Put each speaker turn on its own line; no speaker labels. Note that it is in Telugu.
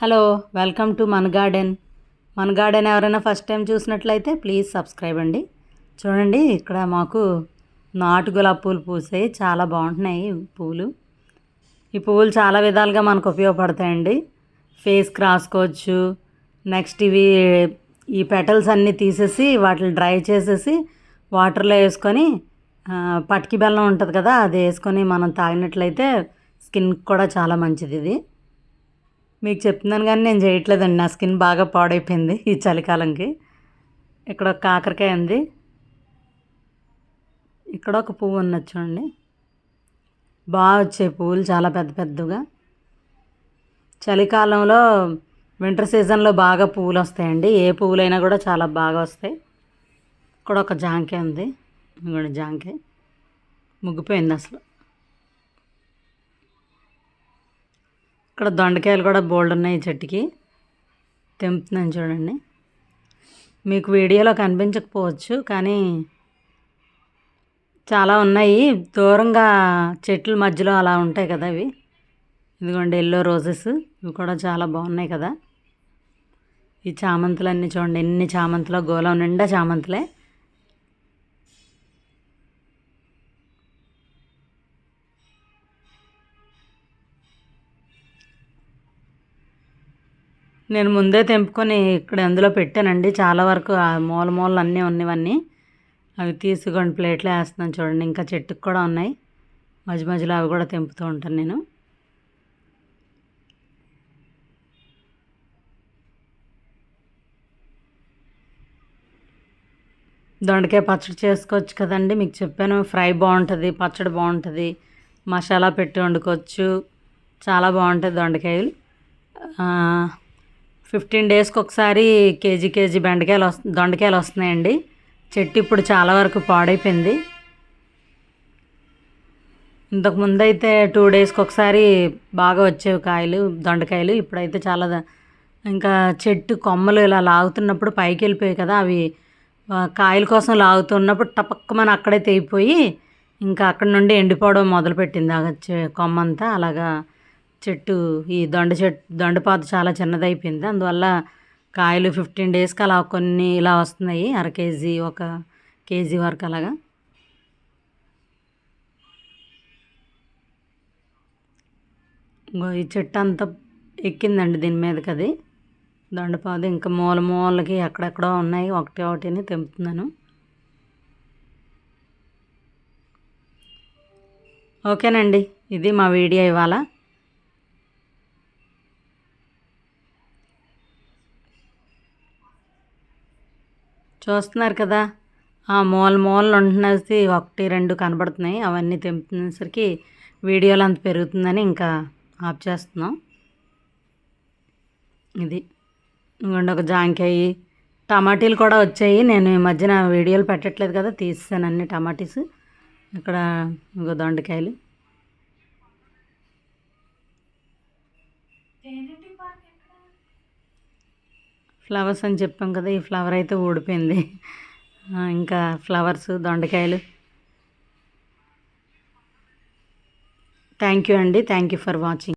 హలో వెల్కమ్ టు మన గార్డెన్. మన గార్డెన్ ఎవరైనా ఫస్ట్ టైం చూసినట్లయితే ప్లీజ్ సబ్స్క్రైబ్ అండి. చూడండి ఇక్కడ మాకు నాటు గులాబీ పూలు పూసాయి. చాలా బాగుంటున్నాయి పూలు. ఈ పువ్వులు చాలా విధాలుగా మనకు ఉపయోగపడతాయండి. ఫేస్కి రాసుకోవచ్చు నెక్స్ట్ ఇవి ఈ పెటల్స్ అన్నీ తీసేసి వాటిని డ్రై చేసేసి వాటర్లో వేసుకొని పటికి బెల్లం ఉంటుంది కదా అది వేసుకొని మనం తాగినట్లయితే స్కిన్కి కూడా చాలా మంచిది ఇది. మీకు చెప్తున్నాను కానీ నేను చేయట్లేదండి. నా స్కిన్ బాగా పాడైపోయింది ఈ చలికాలంకి. ఇక్కడ ఒక కాకరకాయ ఉంది. ఇక్కడ ఒక పువ్వు ఉన్నది చూడండి. బాగా వచ్చే పువ్వులు చాలా పెద్ద పెద్దగా. చలికాలంలో వింటర్ సీజన్లో బాగా పువ్వులు వస్తాయండి. ఏ పువ్వులైనా కూడా చాలా బాగా వస్తాయి. ఇక్కడ ఒక జాంకాయ ఉంది. ఇంకోటి జాంకాయ. ముగ్గిపోయింది అసలు. ఇక్కడ దొండకాయలు కూడా బోల్డ్ ఉన్నాయి చెట్టుకి. తెంపుతున్నాను చూడండి. మీకు వీడియోలో కనిపించకపోవచ్చు కానీ చాలా ఉన్నాయి. దూరంగా చెట్ల మధ్యలో అలా ఉంటాయి కదా ఇవి. ఇదిగోండి ఎల్లో రోజెస్ ఇవి కూడా చాలా బాగున్నాయి కదా. ఈ చామంతులన్నీ చూడండి ఎన్ని చామంతులో గోళం నిండా చామంతులే. నేను ముందే తెంపుకొని ఇక్కడ అందులో పెట్టానండి. చాలా వరకు ఆ మూల మూలలు అన్నీ ఉన్నవన్నీ. అవి తీసుకొని ప్లేట్లో వేస్తున్నాను చూడండి. ఇంకా చెట్టుకు కూడా ఉన్నాయి. మధ్య మధ్యలో అవి కూడా తెంపుతూ ఉంటాను నేను. దొండకాయ పచ్చడి చేసుకోవచ్చు కదండి. మీకు చెప్పాను ఫ్రై బాగుంటుంది పచ్చడి బాగుంటుంది మసాలా పెట్టి వండుకోవచ్చు. చాలా బాగుంటుంది దొండకాయలు. ఫిఫ్టీన్ డేస్కి ఒకసారి కేజీ కేజీ బెండకాయలు వస్తు దొండకాయలు వస్తున్నాయండి. చెట్టు ఇప్పుడు చాలా వరకు పాడైపోయింది. ఇంతకుముందు అయితే టూ డేస్కి ఒకసారి బాగా వచ్చేవి కాయలు దొండకాయలు. ఇప్పుడైతే చాలా ఇంకా చెట్టు కొమ్మలు ఇలా లాగుతున్నప్పుడు పైకి వెళ్ళిపోయాయి కదా అవి కాయల కోసం లాగుతున్నప్పుడు టపక్కమని అక్కడే తెగిపోయి ఇంకా అక్కడ నుండి ఎండిపోవడం మొదలుపెట్టింది ఆ కొమ్మంతా. అలాగా చెట్టు ఈ దొండ చెట్టు దొండపాత చాలా చిన్నదైపోయింది. అందువల్ల కాయలు ఫిఫ్టీన్ డేస్కి అలా కొన్ని ఇలా వస్తున్నాయి అర కేజీ ఒక కేజీ వరకు అలాగా. ఈ చెట్టు అంతా ఎక్కిందండి దీని మీదకి అది. దొండపాదు ఇంకా మూల మూలకి ఎక్కడెక్కడో ఉన్నాయి ఒకటి ఒకటిని తెంపుతున్నాను. ఓకేనండి ఇది మా వీడియో ఇవాళ. చూస్తున్నారు కదా. ఆ మూల మూలలు ఉంటున్నది ఒకటి రెండు కనబడుతున్నాయి. అవన్నీ తెంపుతున్నసరికి వీడియోలు అంత పెరుగుతుందని ఇంకా ఆఫ్ చేస్తున్నాం. ఇది. ఇంకొండి ఒక జాంకాయ. టమాటీలు కూడా వచ్చాయి. నేను ఈ మధ్యన వీడియోలు పెట్టట్లేదు కదా తీసాను అన్ని టమాటీస్. ఇక్కడ ఇంకో దొండకాయలు. ఫ్లవర్స్ అని చెప్పాం కదా ఈ ఫ్లవర్ అయితే ఊడిపోయింది. ఇంకా ఫ్లవర్స్ దొండకాయలు. థ్యాంక్ యూ అండి. Thank you for watching